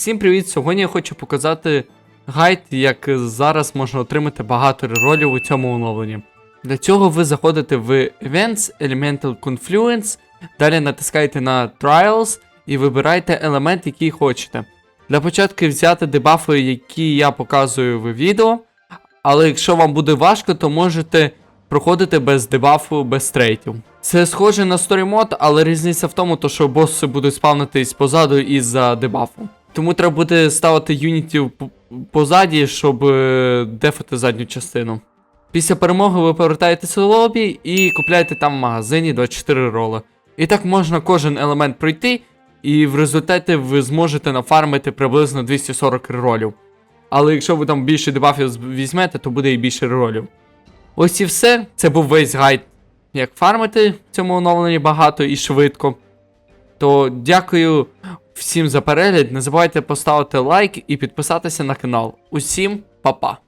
Всім привіт! Сьогодні я хочу показати гайд, як зараз можна отримати багато реролів у цьому оновленні. Для цього ви заходите в Events, Elemental Confluence, далі натискаєте на Trials і вибираєте елемент, який хочете. Для початку взяти дебафи, які я показую в відео, але якщо вам буде важко, то можете проходити без дебафу, без трейтів. Це схоже на Mode, але різниця в тому, то, що боси будуть спавнитись позаду із-за дебафу. Тому треба буде ставити юнітів позаді, щоб е, дефати задню частину. Після перемоги ви повертаєтеся до лобі і купляєте там в магазині 24 роли. І так можна кожен елемент пройти, і в результаті ви зможете нафармити приблизно 240 ролів. Але якщо ви там більше дебафів візьмете, то буде і більше ролів. Ось і все. Це був весь гайд, як фармити в цьому оновленні багато і швидко. То дякую всім за перегляд. Не забувайте поставити лайк і підписатися на канал. Усім па-па!